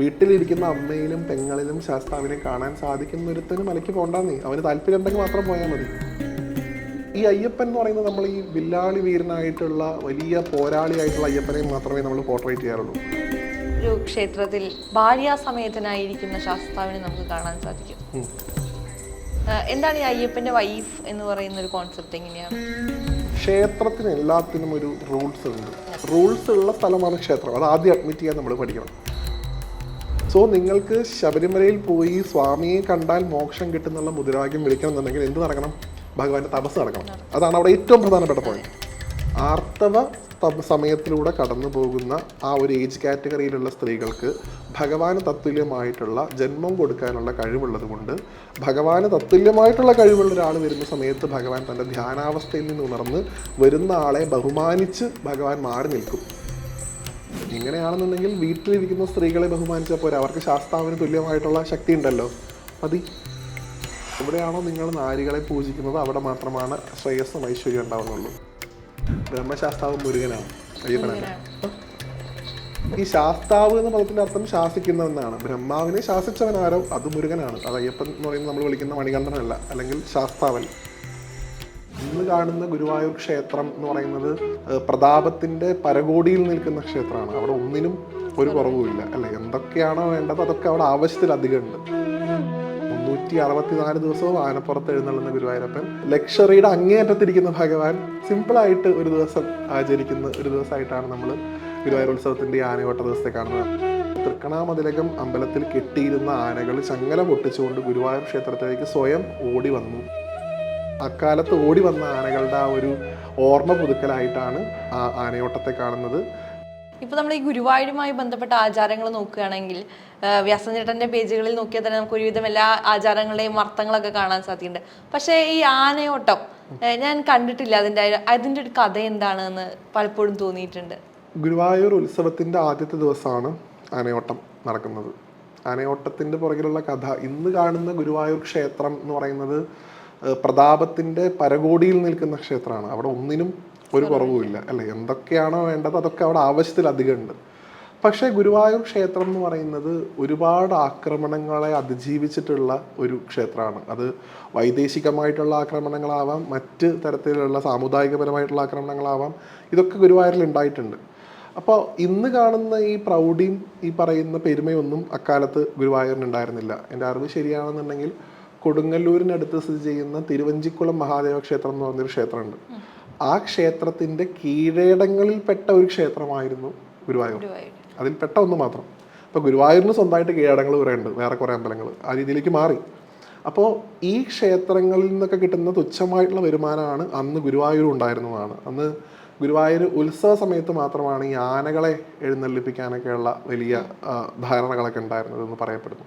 വീട്ടിലിരിക്കുന്ന അമ്മയിലും പെങ്ങളിലും ശാസ്താവിനെ കാണാൻ സാധിക്കുന്ന ഒരുത്തന് മലയ്ക്ക് പോണ്ടാന്നേ അവന് താല്പര്യം ഉണ്ടെങ്കിൽ മാത്രം പോയാൽ മതി. ഈ അയ്യപ്പൻ എന്ന് പറയുന്നത് നമ്മൾ ഈ വില്ലാളി വീരനായിട്ടുള്ള വലിയ പോരാളിയായിട്ടുള്ള അയ്യപ്പനെ മാത്രമേ നമ്മൾ പോർട്രേറ്റ് ചെയ്യാറുള്ളൂ. ഒരു ക്ഷേത്രത്തിൽ ഭാര്യാസമേതനായിരിക്കുന്ന ശാസ്താവിനെ നമുക്ക് കാണാൻ സാധിക്കും. എന്താണ് ഈ അയ്യപ്പന്റെ വൈഫ് എന്ന് പറയുന്ന ഒരു കോൺസെപ്റ്റ് എങ്ങനെയാണ്? ക്ഷേത്രത്തിന് എല്ലാത്തിനും ഒരു റൂൾസ് ഉണ്ട്. റൂൾസ് ഉള്ള സ്ഥലമാണ് ക്ഷേത്രം. അത് ആദ്യം അഡ്മിറ്റ് ചെയ്യാൻ നമ്മൾ പഠിക്കണം. സോ നിങ്ങൾക്ക് ശബരിമലയിൽ പോയി സ്വാമിയെ കണ്ടാൽ മോക്ഷം കിട്ടും എന്നുള്ള മുദ്രാവാക്യം വിളിക്കണം എന്നുണ്ടെങ്കിൽ എന്ത് നടക്കണം? ഭഗവാന്റെ തപസ് നടക്കണം. അതാണ് അവിടെ ഏറ്റവും പ്രധാനപ്പെട്ട പോയിന്റ് ആർത്തവ സമയത്തിലൂടെ കടന്നു പോകുന്ന ആ ഒരു ഏജ് കാറ്റഗറിയിലുള്ള സ്ത്രീകൾക്ക് ഭഗവാന് തത്തുല്യമായിട്ടുള്ള ജന്മം കൊടുക്കാനുള്ള കഴിവുള്ളത് കൊണ്ട് ഭഗവാന് തത്തുല്യമായിട്ടുള്ള കഴിവുള്ള ഒരാൾ വരുന്ന സമയത്ത് ഭഗവാൻ തന്റെ ധ്യാനാവസ്ഥയിൽ നിന്ന് ഉണർന്ന് വരുന്ന ആളെ ബഹുമാനിച്ച് ഭഗവാൻ മാറി നിൽക്കും. ഇങ്ങനെയാണെന്നുണ്ടെങ്കിൽ വീട്ടിലിരിക്കുന്ന സ്ത്രീകളെ ബഹുമാനിച്ചാൽ പോരാ. അവർക്ക് ശാസ്താവിന് തുല്യമായിട്ടുള്ള ശക്തി ഉണ്ടല്ലോ മതി. എവിടെയാണോ നിങ്ങൾ നാരികളെ പൂജിക്കുന്നത്? അവിടെ മാത്രമാണ് ശ്രേയസ്സും ഐശ്വര്യം ഉണ്ടാവുന്നുള്ളൂ. ബ്രഹ്മശാസ്താവ് മുരുകനാണ് അയ്യപ്പനാണ്. ഈ ശാസ്താവ് എന്ന പദത്തിന്റെ അർത്ഥം ശാസിക്കുന്നവനാണ് ബ്രഹ്മാവിനെ ശാസിച്ചവനാരോ അത് മുരുകനാണ്. അത് അയ്യപ്പൻ എന്ന് പറയുന്നത് നമ്മൾ വിളിക്കുന്ന മണികണ്ഠനല്ല. അല്ലെങ്കിൽ ശാസ്താവൻ. ഇന്ന് കാണുന്ന ഗുരുവായൂർ ക്ഷേത്രം എന്ന് പറയുന്നത് പ്രതാപത്തിന്റെ പ്രതാപത്തിന്റെ പരകോടിയിൽ നിൽക്കുന്ന ക്ഷേത്രമാണ്. അവിടെ ഒന്നിനും ഒരു കുറവുമില്ല അല്ലെ? എന്തൊക്കെയാണോ വേണ്ടത് അതൊക്കെ അവിടെ ആവശ്യത്തിലധികം ഉണ്ട്. മുന്നൂറ്റി അറുപത്തിനാല് ദിവസവും ആനപ്പുറത്ത് എഴുന്നള്ളുന്ന ഗുരുവായൂരപ്പൻ ലക്ഷറിയുടെ അങ്ങേയറ്റത്തിരിക്കുന്ന ഭഗവാൻ സിമ്പിളായിട്ട് ഒരു ദിവസം ആചരിക്കുന്ന ഒരു ദിവസമായിട്ടാണ് നമ്മൾ ഗുരുവായൂർ ഉത്സവത്തിന്റെ ഈ ആനയോട്ട ദിവസത്തെ കാണുന്നത്. തൃക്കണാമതിലകം അമ്പലത്തിൽ കെട്ടിയിരുന്ന ആനകൾ ചങ്ങല പൊട്ടിച്ചുകൊണ്ട് ഗുരുവായൂർ ക്ഷേത്രത്തിലേക്ക് സ്വയം ഓടി വന്നു. അക്കാലത്ത് ഓടി വന്ന ആനകളുടെ ആ ഒരു ഓർമ്മ പുതുക്കലായിട്ടാണ് ആ ആനയോട്ടത്തെ കാണുന്നത്. ഇപ്പൊ നമ്മൾ ഈ ഗുരുവായൂരുമായി ബന്ധപ്പെട്ട ആചാരങ്ങൾ നോക്കുകയാണെങ്കിൽ ആ, വ്യാസചേട്ടന്റെ പേജുകളിൽ നോക്കിയാൽ തന്നെ നമുക്ക് ഒരുവിധം എല്ലാ ആചാരങ്ങളുടെയും അർത്ഥങ്ങളൊക്കെ കാണാൻ സാധിക്കുന്നുണ്ട് പക്ഷേ ഈ ആനയോട്ടം ഞാൻ കണ്ടിട്ടില്ല. അതിന്റെ അതിന്റെ ഒരു കഥ എന്താണെന്ന് പലപ്പോഴും തോന്നിയിട്ടുണ്ട്. ഗുരുവായൂർ ഉത്സവത്തിന്റെ ആദ്യത്തെ ദിവസമാണ് ആനയോട്ടം നടക്കുന്നത്. ആനയോട്ടത്തിന്റെ പുറകിലുള്ള കഥ ഇന്ന് കാണുന്ന ഗുരുവായൂർ ക്ഷേത്രം എന്ന് പറയുന്നത് ഏഹ്, പ്രതാപത്തിന്റെ പരകോടിയിൽ നിൽക്കുന്ന ക്ഷേത്രമാണ്. അവിടെ ഒന്നിനും ഒരു കുറവുമില്ല അല്ലെ? എന്തൊക്കെയാണോ വേണ്ടത് അതൊക്കെ അവിടെ ആവശ്യത്തിലധികം ഉണ്ട്. പക്ഷേ ഗുരുവായൂർ ക്ഷേത്രം എന്ന് പറയുന്നത് ഒരുപാട് ആക്രമണങ്ങളെ അതിജീവിച്ചിട്ടുള്ള ഒരു ക്ഷേത്രമാണ്. അത് വൈദേശികമായിട്ടുള്ള ആക്രമണങ്ങളാവാം മറ്റ് തരത്തിലുള്ള സാമുദായികപരമായിട്ടുള്ള ആക്രമണങ്ങളാവാം. ഇതൊക്കെ ഗുരുവായൂരിൽ ഉണ്ടായിട്ടുണ്ട്. അപ്പോൾ ഇന്ന് കാണുന്ന ഈ പ്രൗഢിയും ഈ പറയുന്ന പെരുമയൊന്നും അക്കാലത്ത് ഗുരുവായൂരിന് ഉണ്ടായിരുന്നില്ല എന്റെ അറിവ് ശരിയാണെന്നുണ്ടെങ്കിൽ കൊടുങ്ങല്ലൂരിനടുത്ത് സ്ഥിതി ചെയ്യുന്ന തിരുവഞ്ചിക്കുളം മഹാദേവ ക്ഷേത്രം എന്ന് പറഞ്ഞൊരു ക്ഷേത്രമുണ്ട്. ആ ക്ഷേത്രത്തിന്റെ കീഴേടങ്ങളിൽപ്പെട്ട ഒരു ക്ഷേത്രമായിരുന്നു ഗുരുവായൂർ. അതിൽ പെട്ട ഒന്ന് മാത്രം. അപ്പോൾ ഗുരുവായൂരിന് സ്വന്തമായിട്ട് കീഴടങ്ങൾ കുറേ ഉണ്ട് വേറെ കുറേ അമ്പലങ്ങൾ. ആ രീതിയിലേക്ക് മാറി. അപ്പോൾ ഈ ക്ഷേത്രങ്ങളിൽ നിന്നൊക്കെ കിട്ടുന്ന തുച്ഛമായിട്ടുള്ള വരുമാനമാണ് അന്ന് ഗുരുവായൂർ ഉണ്ടായിരുന്നതാണ്. അന്ന് ഗുരുവായൂർ ഉത്സവ സമയത്ത് മാത്രമാണ് ഈ ആനകളെ എഴുന്നള്ളിപ്പിക്കാനൊക്കെയുള്ള വലിയ ധാരണകളൊക്കെ ധാരണകളൊക്കെ ഉണ്ടായിരുന്നതെന്ന് പറയപ്പെടുന്നു.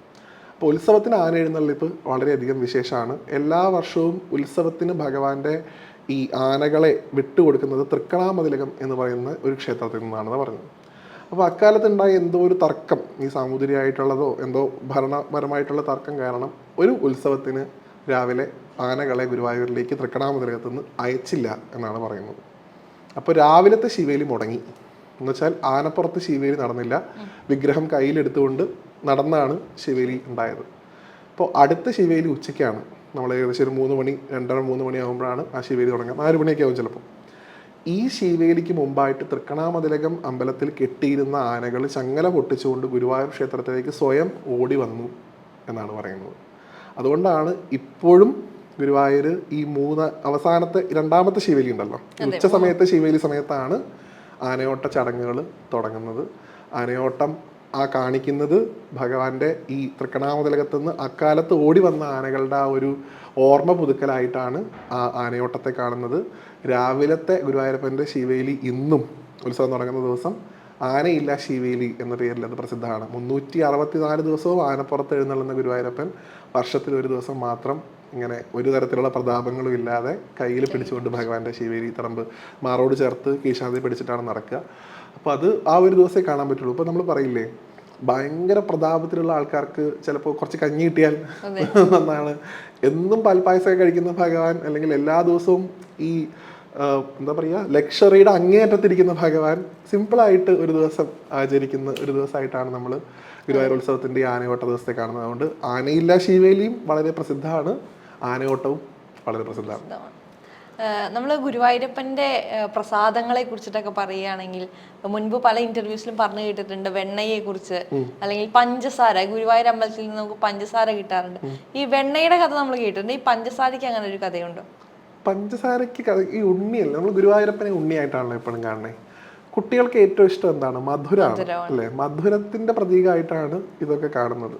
അപ്പോൾ ഉത്സവത്തിന് ആന എഴുന്നള്ളിപ്പ് വളരെയധികം വിശേഷമാണ്. എല്ലാ വർഷവും ഉത്സവത്തിന് ഭഗവാന്റെ ഈ ആനകളെ വിട്ടുകൊടുക്കുന്നത് തൃക്കണാമതിലകം എന്ന് പറയുന്ന ഒരു ക്ഷേത്രത്തിൽ നിന്നാണെന്ന് പറഞ്ഞത്. അപ്പോൾ അക്കാലത്തുണ്ടായ എന്തോ ഒരു തർക്കം ഈ സാമൂതിരിയായിട്ടുള്ളതോ എന്തോ ഭരണപരമായിട്ടുള്ള തർക്കം കാരണം ഒരു ഉത്സവത്തിന് രാവിലെ ആനകളെ ഗുരുവായൂരിലേക്ക് തൃക്കണാമതിലകത്ത് നിന്ന് അയച്ചില്ല എന്നാണ് പറയുന്നത്. അപ്പോൾ രാവിലത്തെ ശിവേലി മുടങ്ങി. എന്നുവെച്ചാൽ ആനപ്പുറത്ത് ശിവേലി നടന്നില്ല. വിഗ്രഹം കയ്യിലെടുത്തുകൊണ്ട് നടന്നാണ് ശിവേലി ഉണ്ടായത്. അപ്പോൾ അടുത്ത ശിവേലി ഉച്ചയ്ക്കാണ്. നമ്മൾ ഏകദേശം ഒരു മൂന്ന് മണി രണ്ടര മൂന്ന് മണി ആകുമ്പോഴാണ് ആ ശിവേലി തുടങ്ങുക നാല് മണിയൊക്കെ ആവും ചിലപ്പോൾ. ഈ ശിവേലിക്ക് മുമ്പായിട്ട് തൃക്കണാമതിലകം അമ്പലത്തിൽ കെട്ടിയിരുന്ന ആനകൾ ചങ്ങല പൊട്ടിച്ചുകൊണ്ട് ഗുരുവായൂർ ക്ഷേത്രത്തിലേക്ക് സ്വയം ഓടി വന്നു എന്നാണ് പറയുന്നത്. അതുകൊണ്ടാണ് ഇപ്പോഴും ഗുരുവായൂർ ഈ മൂന്ന് അവസാനത്തെ രണ്ടാമത്തെ ശിവേലി ഉണ്ടല്ലോ. ഉച്ച സമയത്തെ ശിവേലി സമയത്താണ് ആനയോട്ട ചടങ്ങുകൾ തുടങ്ങുന്നത്. ആനയോട്ടം ആ കാണിക്കുന്നത് ഭഗവാന്റെ ഈ തൃക്കണാമതിലകത്ത് നിന്ന് അക്കാലത്ത് ഓടി വന്ന ആനകളുടെ ആ ഒരു ഓർമ്മ പുതുക്കലായിട്ടാണ് ആ ആനയോട്ടത്തെ കാണുന്നത്. രാവിലത്തെ ഗുരുവായൂരപ്പന്റെ ശിവേലി ഇന്നും ഉത്സവം തുടങ്ങുന്ന ദിവസം ആനയില്ല ശിവേലി എന്ന പേരിൽ അത് പ്രസിദ്ധമാണ്. മുന്നൂറ്റി അറുപത്തിനാല് ദിവസവും ആനപ്പുറത്ത് എഴുന്നള്ളുന്ന ഗുരുവായൂരപ്പൻ വർഷത്തിൽ ഒരു ദിവസം മാത്രം ഇങ്ങനെ ഒരു തരത്തിലുള്ള പ്രതാപങ്ങളും ഇല്ലാതെ കയ്യിൽ പിടിച്ചുകൊണ്ട് ഭഗവാന്റെ ശിവേലി തറമ്പ് മാറോട് ചേർത്ത് കീശാന്തി പിടിച്ചിട്ടാണ് നടക്കുക. അപ്പോൾ അത് ആ ഒരു ദിവസമേ കാണാൻ പറ്റുള്ളൂ. ഇപ്പോൾ നമ്മൾ പറയില്ലേ ഭയങ്കര പ്രതാപത്തിലുള്ള ആൾക്കാർക്ക് ചിലപ്പോൾ കുറച്ച് കഞ്ഞി കിട്ടിയാൽ നന്നാണ്. എന്നും പാൽപ്പായസമൊക്കെ കഴിക്കുന്ന ഭഗവാൻ അല്ലെങ്കിൽ എല്ലാ ദിവസവും ഈ എന്താ പറയുക ലക്ഷറിയുടെ അങ്ങേയറ്റത്തിരിക്കുന്ന ഭഗവാൻ സിമ്പിളായിട്ട് ഒരു ദിവസം ആചരിക്കുന്ന ഒരു ദിവസമായിട്ടാണ് നമ്മൾ ഗുരുവായൂർ ഉത്സവത്തിന്റെ ഈ ആനയോട്ട ദിവസത്തെ കാണുന്നത്. അതുകൊണ്ട് ആനയില്ല ശിവേലിയും വളരെ പ്രസിദ്ധമാണ്. ആനയോട്ടവും വളരെ പ്രസിദ്ധമാണ്. നമ്മൾ ഗുരുവായൂരപ്പന്റെ പ്രസാദങ്ങളെ കുറിച്ചിട്ടൊക്കെ പറയുകയാണെങ്കിൽ മുൻപ് പല ഇന്റർവ്യൂസിലും പറഞ്ഞു കേട്ടിട്ടുണ്ട് വെണ്ണയെ കുറിച്ച് അല്ലെങ്കിൽ പഞ്ചസാര ഗുരുവായൂർ അമ്പലത്തിൽ നിന്ന് നമുക്ക് പഞ്ചസാര കിട്ടാറുണ്ട്. ഈ വെണ്ണയുടെ കഥ നമ്മൾ കേട്ടിട്ടുണ്ട്. ഈ പഞ്ചസാരയ്ക്ക് അങ്ങനെ ഒരു കഥയുണ്ടോ? പഞ്ചസാരയ്ക്ക് കഥ ഈ ഉണ്ണിയല്ല? നമ്മൾ ഗുരുവായൂരപ്പനെ ഉണ്ണിയായിട്ടാണല്ലോ എപ്പോഴും കാണുന്നത് കുട്ടികൾക്ക് ഏറ്റവും ഇഷ്ടം എന്താണ്? മധുരമാണ്. അല്ലേ? മധുരത്തിന്റെ പ്രതീകമായിട്ടാണ് ഇതൊക്കെ കാണുന്നത്.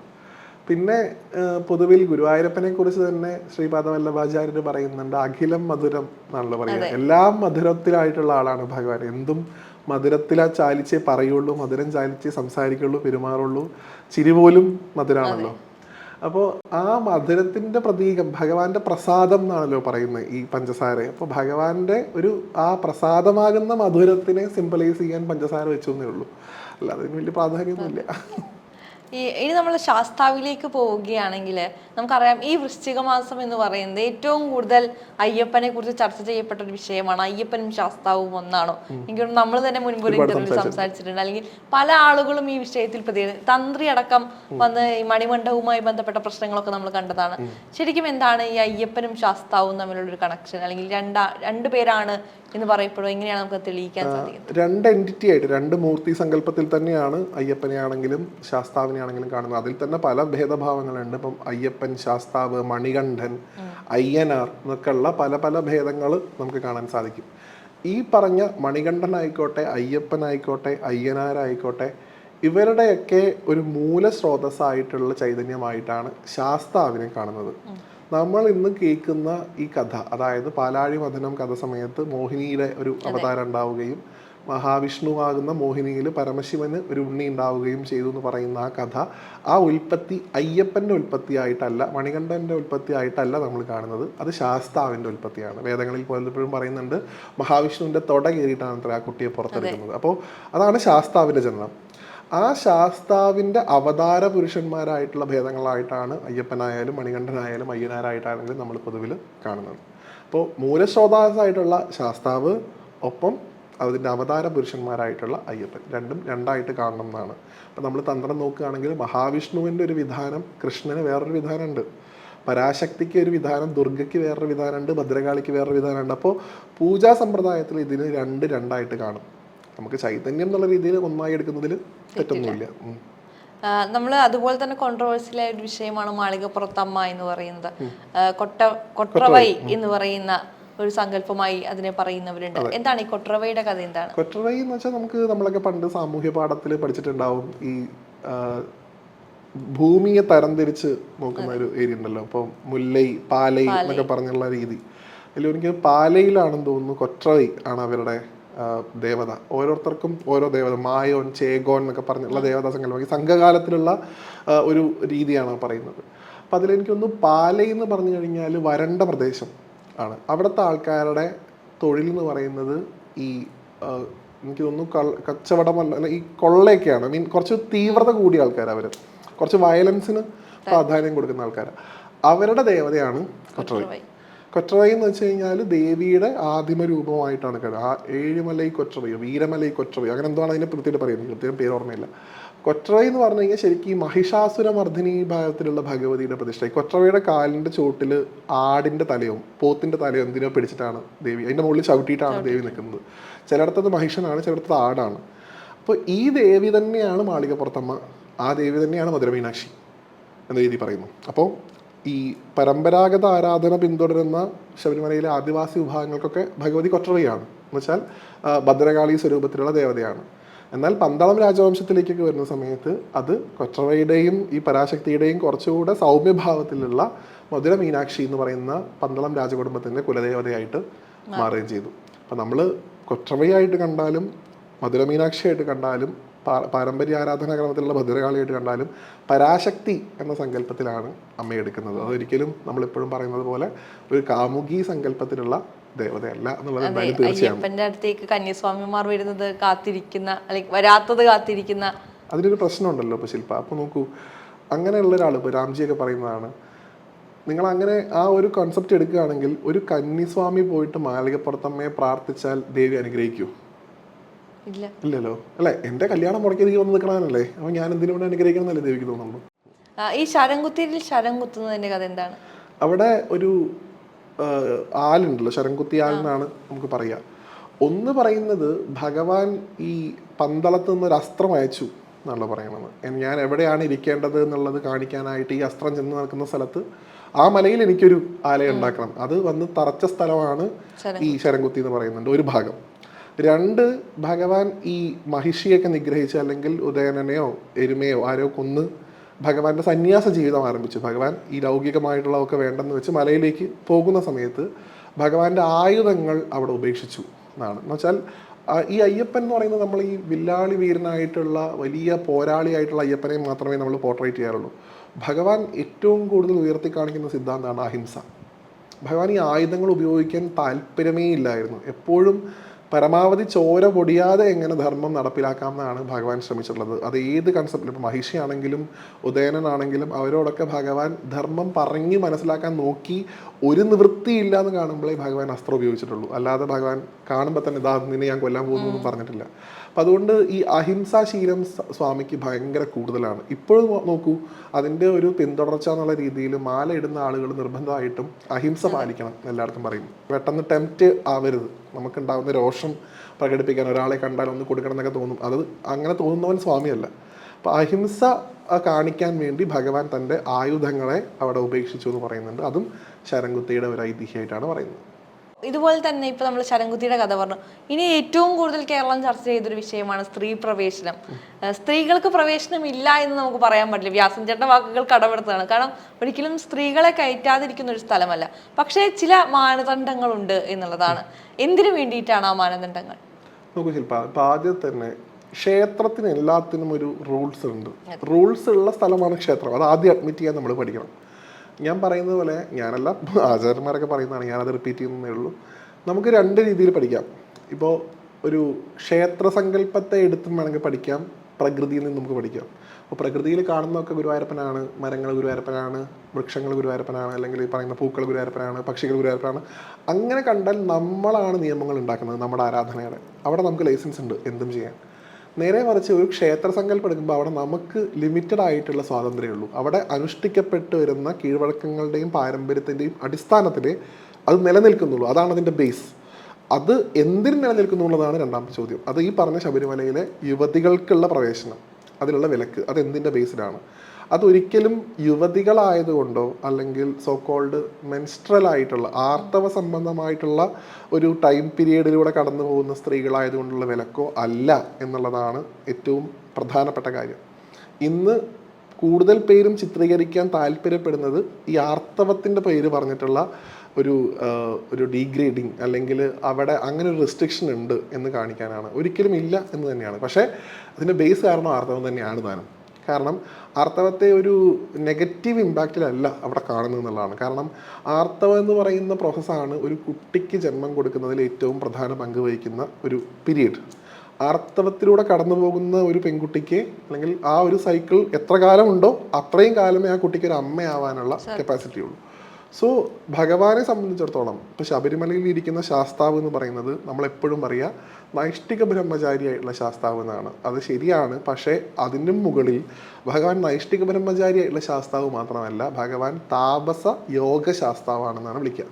പിന്നെ പൊതുവിൽ ഗുരുവായൂരപ്പനെ കുറിച്ച് തന്നെ ശ്രീപാദ വല്ലഭാചാര്യർ പറയുന്നുണ്ട് അഖിലം മധുരം എന്നാണല്ലോ പറയുക. എല്ലാം മധുരത്തിലായിട്ടുള്ള ആളാണ് ഭഗവാൻ. എന്തും മധുരത്തിലാ ചാലിച്ചേ പറയുള്ളൂ മധുരം ചാലിച്ചേ സംസാരിക്കുള്ളൂ പെരുമാറുള്ളൂ. ചിരി പോലും മധുരാണല്ലോ. അപ്പോൾ ആ മധുരത്തിന്റെ പ്രതീകം ഭഗവാന്റെ പ്രസാദം എന്നാണല്ലോ പറയുന്നത് ഈ പഞ്ചസാര. അപ്പോൾ ഭഗവാന്റെ ഒരു ആ പ്രസാദമാകുന്ന മധുരത്തിനെ സിംബലൈസ് ചെയ്യാൻ പഞ്ചസാര വെച്ചു എന്നേ ഉള്ളൂ. അല്ലാതെ വലിയ പ്രാധാന്യമൊന്നുമില്ല. ഈ ഇനി നമ്മൾ ശാസ്താവിലേക്ക് പോവുകയാണെങ്കിൽ നമുക്കറിയാം ഈ വൃശ്ചിക മാസം എന്ന് പറയുന്നത് ഏറ്റവും കൂടുതൽ അയ്യപ്പനെ കുറിച്ച് ചർച്ച ചെയ്യപ്പെട്ട ഒരു വിഷയമാണ്. അയ്യപ്പനും ശാസ്താവും ഒന്നാണോ. എങ്കിലും നമ്മൾ തന്നെ മുൻപ് ഒരു ഇന്റർവ്യൂ സംസാരിച്ചിട്ടുണ്ട്. അല്ലെങ്കിൽ പല ആളുകളും ഈ വിഷയത്തിൽ പ്രതി തന്ത്രി അടക്കം വന്ന് ഈ മണിമണ്ഡപവുമായി ബന്ധപ്പെട്ട പ്രശ്നങ്ങളൊക്കെ നമ്മൾ കണ്ടതാണ്. ശരിക്കും എന്താണ് ഈ അയ്യപ്പനും ശാസ്താവും തമ്മിലുള്ള ഒരു കണക്ഷൻ അല്ലെങ്കിൽ രണ്ടാ രണ്ടു പേരാണ് എന്ന് പറയപ്പെടും എങ്ങനെയാണ് നമുക്ക് തെളിയിക്കാൻ സാധിക്കുന്നത്? രണ്ട് എന്റിറ്റി ആയിട്ട് രണ്ട് മൂർത്തി സങ്കല്പത്തിൽ തന്നെയാണ് അയ്യപ്പനെ ആണെങ്കിലും ശാസ്താവിനെ ആണെങ്കിലും കാണുന്നത്. അതിൽ തന്നെ പല ഭേദഭാവങ്ങളുണ്ട്. ഇപ്പം അയ്യപ്പൻ ശാസ്താവ് മണികണ്ഠൻ അയ്യനാർ എന്നൊക്കെയുള്ള പല പല ഭേദങ്ങൾ നമുക്ക് കാണാൻ സാധിക്കും. ഈ പറഞ്ഞ മണികണ്ഠനായിക്കോട്ടെ അയ്യപ്പനായിക്കോട്ടെ അയ്യനാരായിക്കോട്ടെ ഇവരുടെയൊക്കെ ഒരു മൂല സ്രോതസ്സായിട്ടുള്ള ചൈതന്യമായിട്ടാണ് ശാസ്താവിനെ കാണുന്നത്. നമ്മൾ ഇന്ന് കേൾക്കുന്ന ഈ കഥ അതായത് പാലാഴി മഥനം കഥ സമയത്ത് മോഹിനിയുടെ ഒരു അവതാരം ഉണ്ടാവുകയും മഹാവിഷ്ണു ആകുന്ന മോഹിനിയിൽ പരമശിവന് ഒരു ഉണ്ണി ഉണ്ടാവുകയും ചെയ്തു എന്ന് പറയുന്ന ആ കഥ ആ ഉൽപ്പത്തി അയ്യപ്പന്റെ ഉൽപ്പത്തിയായിട്ടല്ല മണികണ്ഠന്റെ ഉൽപ്പത്തിയായിട്ടല്ല നമ്മൾ കാണുന്നത്. അത് ശാസ്താവിന്റെ ഉൽപ്പത്തിയാണ്. വേദങ്ങളിൽ പലപ്പോഴും പറയുന്നുണ്ട് മഹാവിഷ്ണുവിന്റെ തൊട കയറിയിട്ടാണ് അത്ര ആ കുട്ടിയെ പുറത്തെടുക്കുന്നത്. അപ്പോൾ അതാണ് ശാസ്താവിന്റെ ജനനം. ആ ശാസ്താവിന്റെ അവതാര പുരുഷന്മാരായിട്ടുള്ള ഭേദങ്ങളായിട്ടാണ് അയ്യപ്പനായാലും മണികണ്ഠനായാലും അയ്യനാരായിട്ടാണെങ്കിലും നമ്മൾ പൊതുവിൽ കാണുന്നത്. അപ്പോൾ മൂലശ്രോതാസായിട്ടുള്ള ശാസ്താവ് ഒപ്പം അതിന്റെ അവതാര പുരുഷന്മാരായിട്ടുള്ള അയ്യപ്പൻ. രണ്ടും രണ്ടായിട്ട് കാണണം എന്നാണ്. അപ്പം നമ്മൾ തന്ത്രം നോക്കുകയാണെങ്കിൽ മഹാവിഷ്ണുവിന്റെ ഒരു വിധാനം കൃഷ്ണന് വേറൊരു വിധാനമുണ്ട്. പരാശക്തിക്ക് ഒരു വിധാനം ദുർഗയ്ക്ക് വേറൊരു വിധാനമുണ്ട് ഭദ്രകാളിക്ക് വേറൊരു വിധാനമുണ്ട്. അപ്പോൾ പൂജാ സമ്പ്രദായത്തിൽ ഇതിന് രണ്ട് രണ്ടായിട്ട് കാണും. നമുക്ക് ചൈതന്യം എന്നുള്ള രീതിയിൽ ഒന്നായി എടുക്കുന്നതിൽ തെറ്റൊന്നുമില്ല. നമ്മൾ അതുപോലെ തന്നെ കോൺട്രവേഴ്സിയൽ ആയ ഒരു വിഷയമാണ് മാളികപ്പുറത്തമ്മ എന്ന് പറയുന്നത്. കൊട്ട കൊട്രവൈ എന്ന് പറയുന്ന ഒരു സങ്കല്പമായി അതിനെ പറയുന്നവരുണ്ട്. എന്താണ് ഈ കൊട്രവയുടെ കഥ എന്താണ്? കൊട്രവൈ എന്ന് വെച്ചാൽ നമുക്ക് നമ്മളൊക്കെ പണ്ട് സാമൂഹ്യ പാഠത്തിൽ പഠിച്ചിട്ടുണ്ടാവും ഈ ഭൂമിയെ തരംതിരിച്ച് നോക്കുന്ന ഒരു ഏരിയ ഉണ്ടല്ലോ. അപ്പം മുല്ലൈ പാലൈ എന്നൊക്കെ പറഞ്ഞുള്ള രീതി. അതിൽ എനിക്ക് പാലയിലാണെന്ന് തോന്നുന്നു കൊട്രവൈ ആണ് അവരുടെ ദേവത. ഓരോരുത്തർക്കും ഓരോ ദേവത. മായോൻ ചേഗോൻ എന്നൊക്കെ പറഞ്ഞുള്ള ദേവതാ സങ്കല്പം. സംഘകാലത്തിലുള്ള ഒരു രീതിയാണ് പറയുന്നത്. അപ്പം അതിലെനിക്കൊന്ന് പാലയെന്ന് പറഞ്ഞു കഴിഞ്ഞാൽ വരണ്ട പ്രദേശം ആണ്. അവിടുത്തെ ആൾക്കാരുടെ തൊഴിൽ എന്ന് പറയുന്നത് ഈ എനിക്ക് തോന്നുന്നു കച്ചവടമല്ല ഈ കൊള്ളയൊക്കെയാണ്. മീൻ കുറച്ച് തീവ്രത കൂടിയ ആൾക്കാർ അവർ കുറച്ച് വയലൻസിന് പ്രാധാന്യം കൊടുക്കുന്ന ആൾക്കാരാണ് അവരുടെ ദേവതയാണ് കൊട്ടറൈ. കൊറ്ററൈ എന്ന് വെച്ച് കഴിഞ്ഞാൽ ദേവിയുടെ ആദിമ രൂപമായിട്ടാണ് കാണുന്നത് ആ ഏഴുമലൈ കൊറ്ററയോ വീരമലൈ കൊറ്ററയോ അങ്ങനെ എന്താണ് അതിനെ കൃത്യമായിട്ട് പറയുന്നത്? കൃത്യം പേര് ഓർമ്മയില്ല. കൊറ്ററൈ എന്ന് പറഞ്ഞു കഴിഞ്ഞാൽ ശരിക്കും ഈ മഹിഷാസുര മർദ്ദിനി ഭാഗത്തിലുള്ള ഭഗവതിയുടെ പ്രതിഷ്ഠ. കൊറ്ററയുടെ കാലിന്റെ ചോട്ടിൽ ആടിന്റെ തലയും പോത്തിന്റെ തലയും എന്തിനോ പിടിച്ചിട്ടാണ് ദേവി അതിന്റെ മുകളിൽ ചവിട്ടിയിട്ടാണ് ദേവി നിൽക്കുന്നത്. ചിലയിടത്തത് മഹിഷനാണ് ചിലയിടത്തത് ആടാണ്. അപ്പോൾ ഈ ദേവി തന്നെയാണ് മാളികപ്പുറത്തമ്മ ആ ദേവി തന്നെയാണ് മധുരമീനാക്ഷി എന്ന രീതി പറയുന്നു അപ്പോൾ ഈ പരമ്പരാഗത ആരാധന പിന്തുടരുന്ന ശബരിമലയിലെ ആദിവാസി വിഭാഗങ്ങൾക്കൊക്കെ ഭഗവതി കൊട്ടറിയാണ്. എന്ന് വെച്ചാൽ ആ, ഭദ്രകാളി സ്വരൂപത്തിലുള്ള ദേവതയാണ്. എന്നാൽ പന്തളം രാജവംശത്തിലേക്കൊക്കെ വരുന്ന സമയത്ത് അത് കൊറ്റവയുടെയും ഈ പരാശക്തിയുടെയും കുറച്ചുകൂടെ സൗമ്യഭാവത്തിലുള്ള മധുര മീനാക്ഷി എന്ന് പറയുന്ന പന്തളം രാജകുടുംബത്തിന്റെ കുലദേവതയായിട്ട് മാറുകയും ചെയ്തു. അപ്പം നമ്മൾ കൊറ്റവയായിട്ട് കണ്ടാലും മധുര മീനാക്ഷിയായിട്ട് കണ്ടാലും പാരമ്പര്യ ആരാധനാക്രമത്തിലുള്ള ഭദ്രകാളിയായിട്ട് കണ്ടാലും പരാശക്തി എന്ന സങ്കല്പത്തിലാണ് അമ്മ എടുക്കുന്നത്. അതൊരിക്കലും നമ്മളിപ്പോഴും പറയുന്നത് പോലെ ഒരു കാമുകി സങ്കല്പത്തിലുള്ള ദേവതയല്ല എന്നുള്ളത് എന്തായാലും തീർച്ചയാണ് അയ്യപ്പന്റെ അടുത്തേക്ക് കന്യാസ്വാമിമാർ വരുന്നത് കാത്തിരിക്കുന്ന അല്ലെങ്കിൽ വരാത്തത് കാത്തിരിക്കുന്ന അതിനൊരു പ്രശ്നമുണ്ടല്ലോ ഇപ്പോൾ ശില്പ. അപ്പോൾ നോക്കൂ അങ്ങനെയുള്ള ഒരാൾ ഇപ്പോൾ രാംജിയൊക്കെ പറയുന്നതാണ് നിങ്ങൾ അങ്ങനെ ആ ഒരു കോൺസെപ്റ്റ് എടുക്കുകയാണെങ്കിൽ ഒരു കന്നിസ്വാമി പോയിട്ട് മാളികപ്പുറത്തമ്മയെ പ്രാർത്ഥിച്ചാൽ ദേവി അനുഗ്രഹിക്കൂ. ഇല്ലല്ലോ. അല്ലെ എന്റെ കല്യാണം മുടക്കി എനിക്ക് വന്ന് നിൽക്കണല്ലേ അപ്പൊ ഞാൻ എന്തിനോട് അനുഗ്രഹിക്കണം എന്നല്ലേ ദേവിക്ക് തോന്നുന്നു ഈ ശരം കുത്തിയിൽ ശരം കുത്തുന്നതിന്റെ കഥ എന്താണ്? അവിടെ ഒരു ആലുണ്ടല്ലോ ശരംകുത്തി ആലെന്നാണ് എന്നാണ് നമുക്ക് പറയാ. ഒന്ന് പറയുന്നത് ഭഗവാൻ ഈ പന്തളത്ത് നിന്ന് ഒരു അസ്ത്രം അയച്ചു എന്നാണല്ലോ പറയണത്. ഞാൻ എവിടെയാണ് ഇരിക്കേണ്ടത് എന്നുള്ളത് കാണിക്കാനായിട്ട് ഈ അസ്ത്രം ചെന്ന് നടക്കുന്ന സ്ഥലത്ത് ആ മലയിൽ എനിക്കൊരു ആലയം ഉണ്ടാക്കണം. അത് വന്ന് തറച്ച സ്ഥലമാണ് ഈ ശരംകുത്തി എന്ന് പറയുന്നുണ്ട്. ഒരു ഭാഗം. രണ്ട് ഭഗവാൻ ഈ മഹിഷിയൊക്കെ നിഗ്രഹിച്ച് അല്ലെങ്കിൽ ഉദയനനെയോ എരുമയോ ആരോ കൊന്ന് ഭഗവാന്റെ സന്യാസ ജീവിതം ആരംഭിച്ചു. ഭഗവാൻ ഈ ലൗകികമായിട്ടുള്ളതൊക്കെ വേണ്ടെന്ന് വെച്ച് മലയിലേക്ക് പോകുന്ന സമയത്ത് ഭഗവാന്റെ ആയുധങ്ങൾ അവിടെ ഉപേക്ഷിച്ചു എന്നാണ്. എന്ന് വെച്ചാൽ ഈ അയ്യപ്പൻ എന്ന് പറയുന്നത് നമ്മൾ ഈ വില്ലാളി വീരനായിട്ടുള്ള വലിയ പോരാളിയായിട്ടുള്ള അയ്യപ്പനെ മാത്രമേ നമ്മൾ പോർട്രേറ്റ് ചെയ്യാറുള്ളൂ. ഭഗവാൻ ഏറ്റവും കൂടുതൽ ഉയർത്തി കാണിക്കുന്ന സിദ്ധാന്തമാണ് അഹിംസ. ഭഗവാൻ ഈ ആയുധങ്ങൾ ഉപയോഗിക്കാൻ താല്പര്യമേ ഇല്ലായിരുന്നു. എപ്പോഴും പരമാവധി ചോര പൊടിയാതെ എങ്ങനെ ധർമ്മം നടപ്പിലാക്കാം എന്നാണ് ഭഗവാൻ ശ്രമിച്ചിട്ടുള്ളത്. അത് ഏത് കൺസെപ്റ്റിലും ഇപ്പോൾ മഹിഷിയാണെങ്കിലും ഉദയനനാണെങ്കിലും അവരോടൊക്കെ ഭഗവാൻ ധർമ്മം പറഞ്ഞ് മനസ്സിലാക്കാൻ നോക്കി ഒരു നിവൃത്തിയില്ല എന്ന് കാണുമ്പോഴേ ഭഗവാൻ അസ്ത്രം ഉപയോഗിച്ചിട്ടുള്ളൂ. അല്ലാതെ ഭഗവാൻ കാണുമ്പോൾ തന്നെ ഇതാ നിന്നെ ഞാൻ കൊല്ലാൻ പോകുന്നു എന്നും പറഞ്ഞിട്ടില്ല. അപ്പം അതുകൊണ്ട് ഈ അഹിംസാശീലം ശീലം സ്വാമിക്ക് ഭയങ്കര കൂടുതലാണ്. ഇപ്പോഴും നോക്കൂ അതിന്റെ ഒരു പിന്തുടർച്ച എന്നുള്ള രീതിയിൽ മാല ഇടുന്ന ആളുകൾ നിർബന്ധമായിട്ടും അഹിംസ പാലിക്കണം എല്ലായിടത്തും പറയും. പെട്ടെന്ന് ടെംപ്റ്റ് ആവരുത്. നമുക്കുണ്ടാകുന്ന രോഷം പ്രകടിപ്പിക്കാൻ ഒരാളെ കണ്ടാൽ ഒന്ന് കൊടുക്കണം എന്നൊക്കെ തോന്നും. അത് അങ്ങനെ തോന്നുന്നവൻ സ്വാമിയല്ല. അപ്പോൾ അഹിംസ കാണിക്കാൻ വേണ്ടി ഭഗവാൻ തന്റെ ആയുധങ്ങളെ അവിടെ ഉപേക്ഷിച്ചു എന്ന് പറയുന്നുണ്ട്. അതും ശരംകുത്തിയുടെ ഒരു ഐതിഹ്യമായിട്ടാണ് പറയുന്നത്. ഇതുപോലെ തന്നെ ഇപ്പൊ നമ്മൾ ശരംകുത്തിയുടെ കഥ പറഞ്ഞു. ഇനി ഏറ്റവും കൂടുതൽ കേരളം ചർച്ച ചെയ്തൊരു വിഷയമാണ് സ്ത്രീ പ്രവേശനം. സ്ത്രീകൾക്ക് പ്രവേശനം ഇല്ല എന്ന് നമുക്ക് പറയാൻ പറ്റില്ല. വ്യാസൻ ചേട്ടന്റെ വാക്കുകൾ കടമെടുത്തതാണ്. കാരണം ഒരിക്കലും സ്ത്രീകളെ കയറ്റാതിരിക്കുന്ന ഒരു സ്ഥലമല്ല. പക്ഷേ ചില മാനദണ്ഡങ്ങളുണ്ട് എന്നുള്ളതാണ്. എന്തിനു വേണ്ടിയിട്ടാണ് ആ മാനദണ്ഡങ്ങൾ? നോക്കൂ ശില്പ ഇപ്പം ആദ്യം തന്നെ ക്ഷേത്രത്തിന് എല്ലാത്തിനും ഒരു റൂൾസ് ഉണ്ട്. റൂൾസ് ഉള്ള സ്ഥലമാണ് ക്ഷേത്രം. അത് ആദ്യം അഡ്മിറ്റ് ചെയ്യാൻ നമ്മൾ പഠിക്കണം. ഞാൻ പറയുന്നത് പോലെ ഞാനല്ല ആചാര്യന്മാരൊക്കെ പറയുന്നതാണ് ഞാനത് റിപ്പീറ്റ് ചെയ്യുന്നതേ ഉള്ളൂ. നമുക്ക് രണ്ട് രീതിയിൽ പഠിക്കാം. ഇപ്പോൾ ഒരു ക്ഷേത്ര സങ്കല്പത്തെ എടുത്തും വേണമെങ്കിൽ പഠിക്കാം പ്രകൃതിയിൽ നിന്ന് നമുക്ക് പഠിക്കാം. അപ്പോൾ പ്രകൃതിയിൽ കാണുന്നതൊക്കെ ഗുരുവായൂരപ്പനാണ് മരങ്ങൾ ഗുരുവായൂരപ്പനാണ് വൃക്ഷങ്ങൾ ഗുരുവായൂരപ്പനാണ് അല്ലെങ്കിൽ ഈ പറയുന്ന പൂക്കൾ ഗുരുവായൂരപ്പനാണ് പക്ഷികൾ ഗുരുവായൂരപ്പനാണ്. അങ്ങനെ കണ്ടാൽ നമ്മളാണ് നിയമങ്ങൾ ഉണ്ടാക്കുന്നത് നമ്മുടെ ആരാധനയുടെ. അവിടെ നമുക്ക് ലൈസൻസ് ഉണ്ട് എന്തും ചെയ്യാൻ. നേരെ മറിച്ച് ഒരു ക്ഷേത്ര സങ്കല്പം എടുക്കുമ്പോൾ അവിടെ നമുക്ക് ലിമിറ്റഡ് ആയിട്ടുള്ള സ്വാതന്ത്ര്യമേ ഉള്ളൂ. അവിടെ അനുഷ്ഠിക്കപ്പെട്ട് വരുന്ന കീഴ്വഴക്കങ്ങളുടെയും പാരമ്പര്യത്തിന്റെയും അടിസ്ഥാനത്തിൽ അത് നിലനിൽക്കുന്നുള്ളൂ. അതാണ് അതിന്റെ ബേസ് അത് എന്തിന് നിലനിൽക്കുന്നുള്ളതാണ് രണ്ടാമത്തെ ചോദ്യം. അത് ഈ പറഞ്ഞ ശബരിമലയിലെ യുവതികൾക്കുള്ള പ്രവേശനം അതിലുള്ള വിലക്ക് അത് എന്തിന്റെ ബേസിലാണ് അതൊരിക്കലും യുവതികളായതുകൊണ്ടോ അല്ലെങ്കിൽ സോ കോൾഡ് മെൻസ്ട്രൽ ആയിട്ടുള്ള ആർത്തവ സംബന്ധമായിട്ടുള്ള ഒരു ടൈം പീരീഡിലൂടെ കടന്നു പോകുന്ന സ്ത്രീകളായതുകൊണ്ടുള്ള വിലക്കോ അല്ല എന്നുള്ളതാണ് ഏറ്റവും പ്രധാനപ്പെട്ട കാര്യം. ഇന്ന് കൂടുതൽ പേരും ചിത്രീകരിക്കാൻ താല്പര്യപ്പെടുന്നത് ഈ ആർത്തവത്തിന്റെ പേര് പറഞ്ഞിട്ടുള്ള ഒരു ഒരു ഡീഗ്രേഡിങ് അല്ലെങ്കിൽ അവിടെ അങ്ങനെ ഒരു റെസ്ട്രിക്ഷൻ ഉണ്ട് എന്ന് കാണിക്കാനാണ്. ഒരിക്കലും ഇല്ല എന്ന് തന്നെയാണ്. പക്ഷേ അതിന്റെ ബേസ് കാരണം ആർത്തവം തന്നെയാണ് താനും. കാരണം ആർത്തവത്തെ ഒരു നെഗറ്റീവ് ഇമ്പാക്റ്റിലല്ല അവിടെ കാണുന്നത് എന്നുള്ളതാണ്. കാരണം ആർത്തവം എന്ന് പറയുന്ന പ്രോസസ്സാണ് ഒരു കുട്ടിക്ക് ജന്മം കൊടുക്കുന്നതിൽ ഏറ്റവും പ്രധാന പങ്ക് വഹിക്കുന്ന ഒരു പീരീഡ് ആർത്തവത്തിലൂടെ കടന്നു പോകുന്ന ഒരു പെൺകുട്ടിക്ക് അല്ലെങ്കിൽ ആ ഒരു സൈക്കിൾ എത്ര കാലമുണ്ടോ അത്രയും കാലമേ ആ കുട്ടിക്ക് ഒരു അമ്മയാവാനുള്ള കപ്പാസിറ്റി ഉള്ളൂ. സോ ഭഗവാനെ സംബന്ധിച്ചിടത്തോളം ഇപ്പോൾ ശബരിമലയിൽ ഇരിക്കുന്ന ശാസ്താവ് എന്ന് പറയുന്നത് നമ്മൾ എപ്പോഴും പറയുക നൈഷ്ഠിക ബ്രഹ്മചാരിയായിട്ടുള്ള ശാസ്താവ് എന്നാണ്. അത് ശരിയാണ് പക്ഷേ അതിനും മുകളിൽ ഭഗവാൻ നൈഷ്ഠിക ബ്രഹ്മചാരിയായിട്ടുള്ള ശാസ്താവ് മാത്രമല്ല ഭഗവാൻ താപസ യോഗ ശാസ്താവാണെന്നാണ് വിളിക്കുക.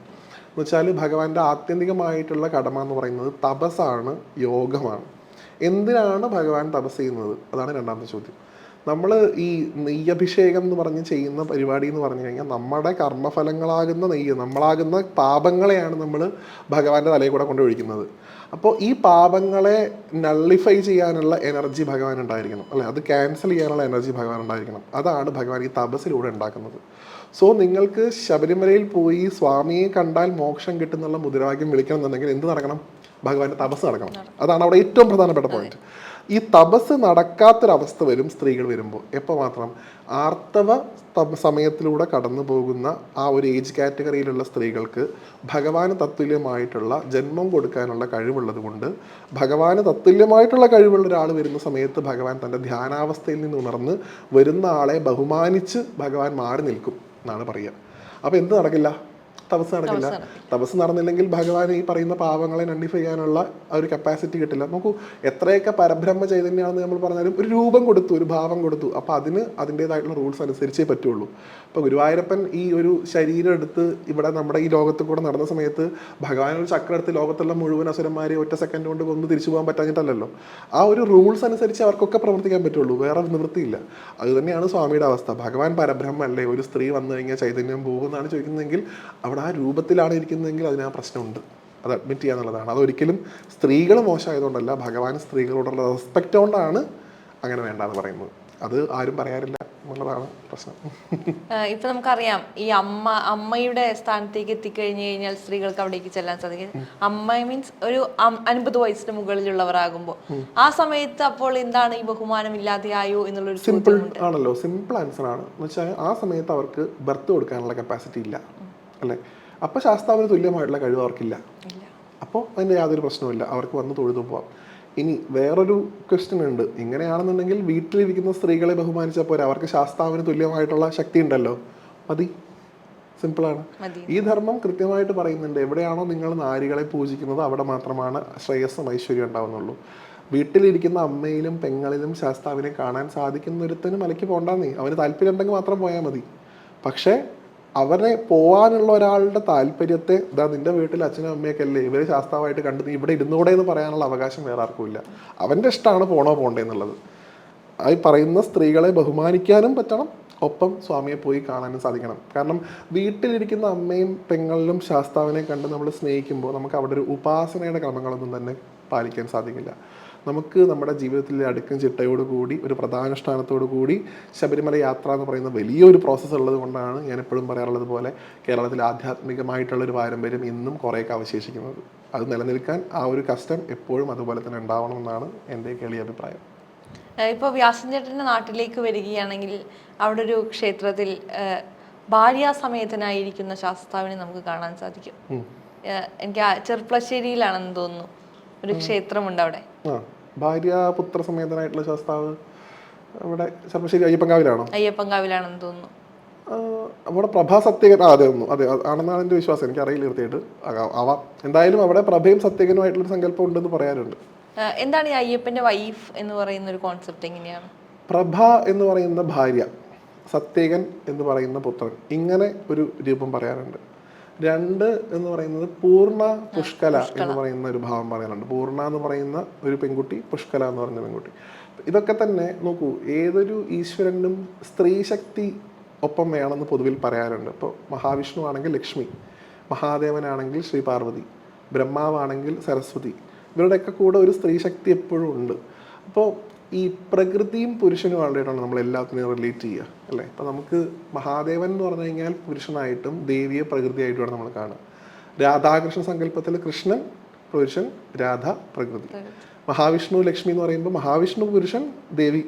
എന്ന് വെച്ചാൽ ഭഗവാന്റെ ആത്യന്തികമായിട്ടുള്ള കടമ എന്ന് പറയുന്നത് തപസ്സാണ് യോഗമാണ്. എന്തിനാണ് ഭഗവാൻ തപസ് ചെയ്യുന്നത്? അതാണ് രണ്ടാമത്തെ ചോദ്യം. നമ്മൾ ഈ നെയ്യഭിഷേകം എന്ന് പറഞ്ഞ് ചെയ്യുന്ന പരിപാടി എന്ന് പറഞ്ഞു കഴിഞ്ഞാൽ നമ്മുടെ കർമ്മഫലങ്ങളാകുന്ന നെയ്യ് നമ്മളാകുന്ന പാപങ്ങളെയാണ് നമ്മൾ ഭഗവാന്റെ തലയിൽ കൂടെ കൊണ്ട് ഒഴിക്കുന്നത്. അപ്പോൾ ഈ പാപങ്ങളെ നള്ളിഫൈ ചെയ്യാനുള്ള എനർജി ഭഗവാൻ ഉണ്ടായിരിക്കണം അല്ലെ? അത് ക്യാൻസൽ ചെയ്യാനുള്ള എനർജി ഭഗവാൻ ഉണ്ടായിരിക്കണം. അതാണ് ഭഗവാൻ ഈ തപസ്സിലൂടെ ഉണ്ടാക്കുന്നത്. സോ നിങ്ങൾക്ക് ശബരിമലയിൽ പോയി സ്വാമിയെ കണ്ടാൽ മോക്ഷം കിട്ടുന്നുള്ള മുദ്രാവാക്യം വിളിക്കണം എന്നുണ്ടെങ്കിൽ എന്ത് നടക്കണം? ഭഗവാന്റെ തപസ് നടക്കണം. അതാണ് അവിടെ ഏറ്റവും പ്രധാനപ്പെട്ട പോയിന്റ് ഈ തപസ് നടക്കാത്തൊരവസ്ഥ വരും സ്ത്രീകൾ വരുമ്പോൾ. എപ്പോൾ മാത്രം? ആർത്തവ സമയത്തിലൂടെ കടന്നു പോകുന്ന ആ ഒരു ഏജ് കാറ്റഗറിയിലുള്ള സ്ത്രീകൾക്ക് ഭഗവാന് തത്തുല്യമായിട്ടുള്ള ജന്മം കൊടുക്കാനുള്ള കഴിവുള്ളത് കൊണ്ട് ഭഗവാന് തത്തുല്യമായിട്ടുള്ള കഴിവുള്ള ഒരാൾ വരുന്ന സമയത്ത് ഭഗവാൻ തന്റെ ധ്യാനാവസ്ഥയിൽ നിന്ന് ഉണർന്ന് വരുന്ന ആളെ ബഹുമാനിച്ച് ഭഗവാൻ മാറി നിൽക്കും എന്നാണ് പറയുക. അപ്പോൾ എന്ത് നടക്കില്ല? തപസ് നടക്കില്ല. തപസ് നടന്നില്ലെങ്കിൽ ഭഗവാൻ ഈ പറയുന്ന പാവങ്ങളെ നണ്ടിഫൈ ചെയ്യാനുള്ള ആ ഒരു കപ്പാസിറ്റി കിട്ടില്ല. നോക്കൂ എത്രയൊക്കെ പരബ്രഹ്മ ചൈതന്യമാണെന്ന് നമ്മൾ പറഞ്ഞാലും ഒരു രൂപം കൊടുത്തു ഒരു ഭാവം കൊടുത്തു. അപ്പോൾ അതിന് അതിന്റെതായിട്ടുള്ള റൂൾസ് അനുസരിച്ചേ പറ്റുള്ളൂ. അപ്പോൾ ഗുരുവായൂരപ്പൻ ഈ ഒരു ശരീരം എടുത്ത് ഇവിടെ നമ്മുടെ ഈ ലോകത്ത് കൂടെ നടന്ന സമയത്ത് ഭഗവാൻ ഒരു ചക്രം എടുത്ത് ലോകത്തുള്ള മുഴുവൻ അസുരന്മാരെ ഒറ്റ സെക്കൻഡ് കൊണ്ട് കൊന്ന് തിരിച്ചു പോകാൻ പറ്റാഞ്ഞിട്ടല്ലല്ലോ. ആ ഒരു റൂൾസ് അനുസരിച്ച് അവർക്കൊക്കെ പ്രവർത്തിക്കാൻ പറ്റുള്ളൂ. വേറെ നിവൃത്തിയില്ല. അത് തന്നെയാണ് സ്വാമിയുടെ അവസ്ഥ. ഭഗവാൻ പരബ്രഹ്മ അല്ലേ? ഒരു സ്ത്രീ വന്നു കഴിഞ്ഞാൽ ചൈതന്യം പോകുമെന്നാണ് ചോദിക്കുന്നതെങ്കിൽ അവിടെ ആ രൂപത്തിലാണ് ഇരിക്കുന്നതെങ്കിൽ അതിന് ആ പ്രശ്നമുണ്ട്. അത് അഡ്മിറ്റ് ചെയ്യാന്നുള്ളതാണ് അതൊരിക്കലും സ്ത്രീകൾ മോശമായതുകൊണ്ടല്ല ഭഗവാൻ സ്ത്രീകളോടുള്ള റെസ്പെക്റ്റ് കൊണ്ടാണ് അങ്ങനെ വേണ്ടാന്ന് പറയുന്നത്. അത് ആരും പറയാറില്ല എന്നുള്ളതാണ് പ്രശ്നം. ഇപ്പൊ നമുക്കറിയാം ഈ അമ്മ അമ്മയുടെ സ്ഥാനത്തേക്ക് എത്തിക്കഴിഞ്ഞു കഴിഞ്ഞാൽ സ്ത്രീകൾക്ക് അവിടേക്ക് ചെല്ലാൻ സാധിക്കും. അമ്മ മീൻസ് ഒരു അൻപത് വയസ്സിന് മുകളിലുള്ളവരാകുമ്പോൾ. ആ സമയത്ത് അപ്പോൾ എന്താണ് ഈ ബഹുമാനം ഇല്ലാതെയായോ എന്നുള്ളൊരു സിമ്പിൾ ആണല്ലോ. സിമ്പിൾ ആൻസർ ആണ്. എന്ന് വെച്ചാൽ ആ സമയത്ത് അവർക്ക് ബർത്ത് കൊടുക്കാനുള്ള കപ്പാസിറ്റി ഇല്ല. അല്ലേ? അപ്പോൾ ശാസ്താവിന് തുല്യമായിട്ടുള്ള കഴിവ് അവർക്കില്ല. അപ്പോൾ അതിന്റെ യാതൊരു പ്രശ്നവുമില്ല. അവർക്ക് വന്ന് തൊഴുതു പോവാം. ഇനി വേറൊരു ക്വസ്റ്റ്യൻ ഉണ്ട്. ഇങ്ങനെയാണെന്നുണ്ടെങ്കിൽ വീട്ടിലിരിക്കുന്ന സ്ത്രീകളെ ബഹുമാനിച്ചാൽ പോരാ. അവർക്ക് ശാസ്താവിന് തുല്യമായിട്ടുള്ള ശക്തി ഉണ്ടല്ലോ. മതി. സിമ്പിളാണ് ഈ ധർമ്മം കൃത്യമായിട്ട് പറയുന്നുണ്ട്. എവിടെയാണോ നിങ്ങൾ നാരികളെ പൂജിക്കുന്നത് അവിടെ മാത്രമാണ് ശ്രേയസ്സും ഐശ്വര്യം ഉണ്ടാവുന്നുള്ളൂ. വീട്ടിലിരിക്കുന്ന അമ്മയിലും പെങ്ങളിലും ശാസ്താവിനെ കാണാൻ സാധിക്കുന്ന ഒരുത്തനും മലയ്ക്ക് പോകണ്ടെന്നേ അവന് താല്പര്യം ഉണ്ടെങ്കിൽ മാത്രം പോയാൽ മതി. പക്ഷേ അവരെ പോവാനുള്ള ഒരാളുടെ താല്പര്യത്തെ ഇതാ നിന്റെ വീട്ടിൽ അച്ഛനും അമ്മയൊക്കെ അല്ലേ ഇവർ ശാസ്താവായിട്ട് കണ്ടു നീ ഇവിടെ ഇരുന്നൂടെ എന്ന് പറയാനുള്ള അവകാശം വേറെ ആർക്കും ഇല്ല. അവന്റെ ഇഷ്ടമാണ് പോണോ പോണ്ടേ എന്നുള്ളത്. ഈ പറയുന്ന സ്ത്രീകളെ ബഹുമാനിക്കാനും പറ്റണം ഒപ്പം സ്വാമിയെ പോയി കാണാനും സാധിക്കണം. കാരണം വീട്ടിലിരിക്കുന്ന അമ്മയും പെങ്ങളിലും ശാസ്താവിനെ കണ്ട് നമ്മൾ സ്നേഹിക്കുമ്പോൾ നമുക്ക് അവിടെ ഒരു ഉപാസനയുടെ ക്രമങ്ങളൊന്നും തന്നെ പാലിക്കാൻ സാധിക്കില്ല. നമുക്ക് നമ്മുടെ ജീവിതത്തിലെ അടുക്കും ചിട്ടയോട് കൂടി ഒരു പ്രധാനുഷ്ഠാനത്തോടു കൂടി ശബരിമല യാത്ര എന്ന് പറയുന്ന വലിയൊരു പ്രോസസ്സ് ഉള്ളത് കൊണ്ടാണ് ഞാൻ എപ്പോഴും പറയാറുള്ളത് പോലെ കേരളത്തിൽ ആധ്യാത്മികമായിട്ടുള്ളൊരു പാരമ്പര്യം ഇന്നും കുറേയൊക്കെ അവശേഷിക്കുന്നത്. അത് നിലനിൽക്കാൻ ആ ഒരു കഷ്ടം എപ്പോഴും അതുപോലെ തന്നെ ഉണ്ടാവണം എന്നാണ് എന്റെ കേളിയ അഭിപ്രായം. ഇപ്പോൾ വ്യാസഞ്ചേട്ടന്റെ നാട്ടിലേക്ക് വരികയാണെങ്കിൽ അവിടെ ഒരു ക്ഷേത്രത്തിൽ ഭാര്യാസമേതനായിരിക്കുന്ന ശാസ്താവിനെ നമുക്ക് കാണാൻ സാധിക്കും. എനിക്ക് ചെറുപ്പശ്ശേരിയിലാണെന്ന് തോന്നുന്നു. ഒരു ക്ഷേത്രമുണ്ട് അവിടെ. ഭാര്യ പുത്ര സമേതനായിട്ടുള്ള ശാസ്താവ് അവിടെ ശർമ്മശ്ശേരി അയ്യപ്പൻകാവിലാണോ? അയ്യപ്പൻകാവിലാണെന്ന് തോന്നുന്നു. അവിടെ പ്രഭാ സത്യകൻ ആ അതെ ഒന്നും അതെ ആണെന്നാണ് എന്റെ വിശ്വാസം. എനിക്ക് അറിയില്ല തീർച്ചയായിട്ട് ആവാം. എന്തായാലും അവിടെ പ്രഭയും സത്യകനുമായിട്ടുള്ള സങ്കല്പം ഉണ്ടെന്ന് പറയാറുണ്ട് എന്താണ് ഈ അയ്യപ്പന്റെ വൈഫ് എന്ന് പറയുന്ന ഒരു കോൺസെപ്റ്റ് എങ്ങനെയാണ്? പ്രഭ എന്ന് പറയുന്ന ഭാര്യ സത്യകൻ എന്ന് പറയുന്ന പുത്രൻ ഇങ്ങനെ ഒരു രൂപം പറയാറുണ്ട് രണ്ട് എന്ന് പറയുന്നത് പൂർണ പുഷ്കല എന്ന് പറയുന്ന ഒരു ഭാവം പറയാറുണ്ട് പൂർണ എന്ന് പറയുന്ന ഒരു പെൺകുട്ടി പുഷ്കല എന്ന് പറയുന്ന പെൺകുട്ടി. ഇതൊക്കെ തന്നെ നോക്കൂ ഏതൊരു ഈശ്വരനും സ്ത്രീ ശക്തി ഒപ്പം വേണമെന്ന് പൊതുവിൽ പറയാറുണ്ട്. ഇപ്പോൾ മഹാവിഷ്ണു ആണെങ്കിൽ ലക്ഷ്മി മഹാദേവനാണെങ്കിൽ ശ്രീ പാർവതി ബ്രഹ്മാവാണെങ്കിൽ സരസ്വതി. ഇവരുടെയൊക്കെ കൂടെ ഒരു സ്ത്രീ ശക്തി എപ്പോഴും ഉണ്ട്. അപ്പോൾ ഈ പ്രകൃതിയും പുരുഷനും വേണ്ടിയിട്ടാണ് നമ്മൾ എല്ലാത്തിനെയും റിലേറ്റ് ചെയ്യുക അല്ലേ? ഇപ്പം നമുക്ക് മഹാദേവൻ എന്ന് പറഞ്ഞു കഴിഞ്ഞാൽ പുരുഷനായിട്ടും ദേവിയെ പ്രകൃതിയായിട്ടുമാണ് നമ്മൾ കാണുക. രാധാകൃഷ്ണ സങ്കല്പത്തിൽ കൃഷ്ണൻ പുരുഷൻ രാധ പ്രകൃതി. മഹാവിഷ്ണു ലക്ഷ്മി എന്ന് പറയുമ്പോൾ മഹാവിഷ്ണു പുരുഷൻ ദേവി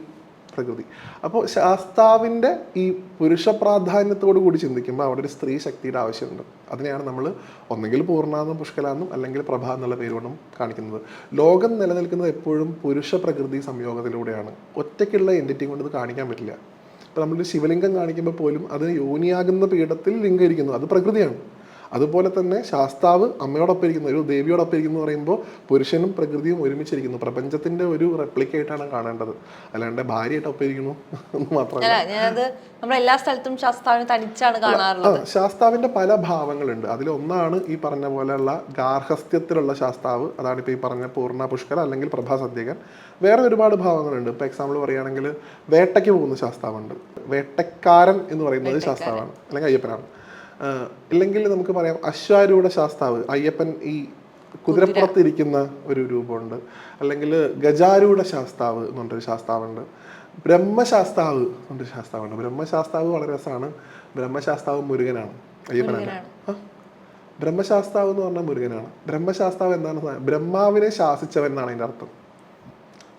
പ്രകൃതി. അപ്പോൾ ശാസ്താവിന്റെ ഈ പുരുഷ പ്രാധാന്യത്തോടു കൂടി ചിന്തിക്കുമ്പോൾ അവിടെ ഒരു സ്ത്രീ ശക്തിയുടെ ആവശ്യമുണ്ട്. അതിനെയാണ് നമ്മൾ ഒന്നെങ്കിൽ പൂർണാന്നും പുഷ്കലാന്നും അല്ലെങ്കിൽ പ്രഭ എന്നുള്ള പേരുകൊണ്ടും കാണിക്കുന്നത്. ലോകം നിലനിൽക്കുന്നത് എപ്പോഴും പുരുഷ പ്രകൃതി സംയോഗത്തിലൂടെയാണ്. ഒറ്റയ്ക്കുള്ള എന്റിറ്റി കൊണ്ട് ഇത് കാണിക്കാൻ പറ്റില്ല. ഇപ്പം നമ്മളൊരു ശിവലിംഗം കാണിക്കുമ്പോൾ പോലും അതിന് യോനിയാകുന്ന പീഠത്തിൽ ലിംഗം ഇരിക്കുന്നു അത് പ്രകൃതിയാണ്. അതുപോലെ തന്നെ ശാസ്താവ് അമ്മയോടൊപ്പം ഇരിക്കുന്നു ഒരു ദേവിയോടൊപ്പം ഇരിക്കുന്നു എന്ന് പറയുമ്പോൾ പുരുഷനും പ്രകൃതിയും ഒരുമിച്ചിരിക്കുന്നു. പ്രപഞ്ചത്തിന്റെ ഒരു റെപ്ലിക്കേറ്റാണ് കാണേണ്ടത്. അല്ലാണ്ട് ഭാര്യയായിട്ടൊപ്പം ഇരിക്കുന്നു എന്ന് മാത്രമല്ല. ഞാനത് എല്ലാ സ്ഥലത്തും ശാസ്താവിനെ തനിച്ചാണ് കാണാറുള്ളത്. ശാസ്താവിന്റെ പല ഭാവങ്ങളുണ്ട്. അതിലൊന്നാണ് ഈ പറഞ്ഞ പോലെയുള്ള ഗാർഹസ്ഥ്യത്തിലുള്ള ശാസ്താവ്. അതാണ് ഇപ്പോൾ ഈ പറഞ്ഞ പൂർണ പുഷ്കര അല്ലെങ്കിൽ പ്രഭാ സദ്യകൻ. വേറെ ഒരുപാട് ഭാവങ്ങളുണ്ട്. ഇപ്പോൾ എക്സാമ്പിൾ പറയുകയാണെങ്കിൽ വേട്ടയ്ക്ക് പോകുന്ന ശാസ്താവുണ്ട്. വേട്ടക്കാരൻ എന്ന് പറയുന്നത് ശാസ്താവാണ്. അല്ലെങ്കിൽ അയ്യപ്പനാണ്. ഇല്ലെങ്കിൽ നമുക്ക് പറയാം അശ്വാരൂഢ ശാസ്താവ് അയ്യപ്പൻ ഈ കുതിരപ്പുറത്ത് ഇരിക്കുന്ന ഒരു രൂപമുണ്ട്. അല്ലെങ്കിൽ ഗജാരൂഢ ശാസ്താവ് എന്ന് പറഞ്ഞൊരു ശാസ്താവുണ്ട്. ബ്രഹ്മശാസ്താവ് എന്നൊരു ശാസ്താവുണ്ട്. ബ്രഹ്മശാസ്താവ് വളരെ രസമാണ്. ബ്രഹ്മശാസ്താവ് മുരുകനാണ്. അയ്യപ്പനാണ്. ബ്രഹ്മശാസ്താവ് എന്ന് പറഞ്ഞാൽ മുരുകനാണ്. ബ്രഹ്മശാസ്താവ് എന്താണ്? ബ്രഹ്മാവിനെ ശാസിച്ചവൻ എന്നാണ് അതിന്റെ അർത്ഥം.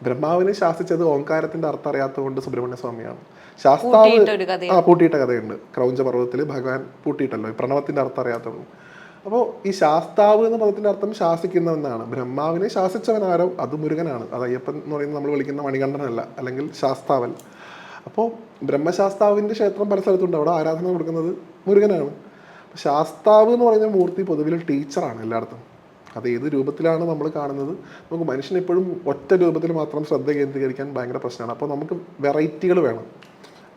ബ്രഹ്മാവിനെ ശാസിച്ചത് ഓങ്കാരത്തിന്റെ അർത്ഥം അറിയാത്തത് കൊണ്ട് സുബ്രഹ്മണ്യ സ്വാമിയാണ്. ശാസ്താവ് ആ പൂട്ടിയിട്ട കഥയുണ്ട് ക്രൗഞ്ച പർവതത്തിൽ ഭഗവാൻ പൂട്ടിയിട്ടല്ലോ. ഈ പ്രണവത്തിന്റെ അർത്ഥം അറിയാത്തത് അപ്പോൾ ഈ ശാസ്താവ് എന്ന പദത്തിന്റെ അർത്ഥം ശാസിക്കുന്നവനാണ്. ബ്രഹ്മാവിനെ ശാസിച്ചവൻ ആരോ? അത് മുരുകനാണ്. അത് അയ്യപ്പൻ എന്ന് പറയുന്നത് നമ്മൾ വിളിക്കുന്ന മണികണ്ഠനല്ല അല്ലെങ്കിൽ ശാസ്താവൽ അപ്പോൾ ബ്രഹ്മശാസ്താവിന്റെ ക്ഷേത്രം പല സ്ഥലത്തുണ്ട്. അവിടെ ആരാധന കൊടുക്കുന്നത് മുരുകനാണ്. ശാസ്താവ് എന്ന് പറയുന്ന മൂർത്തി പൊതുവിൽ ടീച്ചറാണ് എല്ലായിടത്തും. അത് ഏത് രൂപത്തിലാണ് നമ്മൾ കാണുന്നത്? നമുക്ക് മനുഷ്യൻ എപ്പോഴും ഒറ്റ രൂപത്തിൽ മാത്രം ശ്രദ്ധ കേന്ദ്രീകരിക്കാൻ ഭയങ്കര പ്രശ്നമാണ്. അപ്പോൾ നമുക്ക് വെറൈറ്റികൾ വേണം.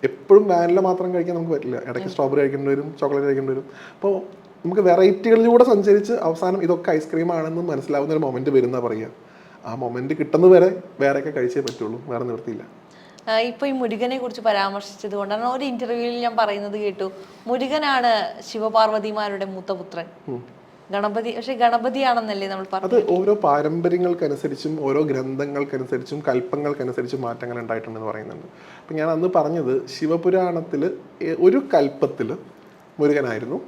എപ്പോഴും വാനില മാത്രം കഴിക്കാൻ നമുക്ക് പറ്റില്ല. ഇടയ്ക്ക് സ്ട്രോബെറി കഴിക്കേണ്ടി വരും ചോക്ലേറ്റ് കഴിക്കേണ്ടി വരും. അപ്പോൾ നമുക്ക് വെറൈറ്റികളിലൂടെ സഞ്ചരിച്ച് അവസാനം ഇതൊക്കെ ഐസ്ക്രീം ആണെന്ന് മനസ്സിലാവുന്ന ഒരു മൊമെന്റ് വരുന്ന പറയുക. ആ മൊമെന്റ് കിട്ടുന്നത് വരെ വേറെയൊക്കെ കഴിച്ചേ പറ്റുള്ളൂ. വേറെ നിവൃത്തിയില്ല. ആഹ് ഇപ്പൊ ഈ മുരുകനെ കുറിച്ച് പരാമർശിച്ചത് കൊണ്ടാണ്. ഒരു ഇന്റർവ്യൂവിൽ ഞാൻ പറയുന്നത് കേട്ടു. മുരുകനാണ് ശിവപാർവതിമാരുടെ മൂത്ത പുത്രൻ. ഗണപതി പക്ഷെ ഗണപതിയാണെന്നല്ലേ നമ്മൾ പറഞ്ഞത്? അത് ഓരോ പാരമ്പര്യങ്ങൾക്കനുസരിച്ചും ഓരോ ഗ്രന്ഥങ്ങൾക്കനുസരിച്ചും കൽപ്പങ്ങൾക്കനുസരിച്ചും മാറ്റങ്ങൾ ഉണ്ടായിട്ടുണ്ടെന്ന് പറയുന്നുണ്ട്. അപ്പം ഞാൻ അന്ന് പറഞ്ഞത് ശിവപുരാണത്തിൽ ഒരു കൽപ്പത്തിൽ മുരുകനായിരുന്നു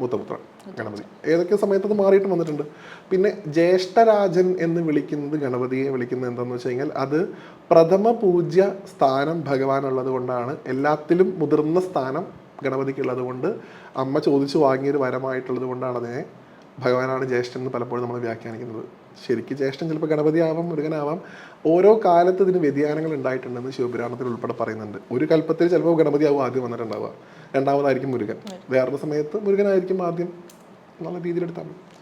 മൂത്തപുത്രൻ ഗണപതി. ഏതൊക്കെ സമയത്ത് അത് മാറിയിട്ട് വന്നിട്ടുണ്ട്. പിന്നെ ജ്യേഷ്ഠരാജൻ എന്ന് വിളിക്കുന്നത് ഗണപതിയെ വിളിക്കുന്നത് എന്താണെന്ന് വെച്ച് കഴിഞ്ഞാൽ അത് പ്രഥമ പൂജ്യ സ്ഥാനം ഭഗവാനുള്ളത് കൊണ്ടാണ്. എല്ലാത്തിലും മുതിർന്ന സ്ഥാനം ഗണപതിക്കുള്ളത് കൊണ്ട് അമ്മ ചോദിച്ചു വാങ്ങിയൊരു വരമായിട്ടുള്ളത് കൊണ്ടാണ് അതിനെ ഭഗവാനാണ് ജ്യേഷ്ഠൻ എന്ന് പലപ്പോഴും നമ്മൾ വ്യാഖ്യാനിക്കുന്നത്. ശരിക്കും ജ്യേഷ്ഠൻ ചിലപ്പോൾ ഗണപതി ആവാം മുരുകനാവാം ഓരോ കാലത്ത് ഇതിന് വ്യതിയാനങ്ങൾ ഉണ്ടായിട്ടുണ്ടെന്ന് ശിവപുരാണത്തിൽ ഉൾപ്പെടെ പറയുന്നുണ്ട്. ഒരു കൽപ്പത്തിൽ ചിലപ്പോൾ ഗണപതി ആവും ആദ്യം വന്നിട്ടുണ്ടാവുക. രണ്ടാമതായിരിക്കും മുരുകൻ. വേറൊരു സമയത്ത് മുരുകനായിരിക്കും ആദ്യം നല്ല രീതിയിലെടുത്താൽ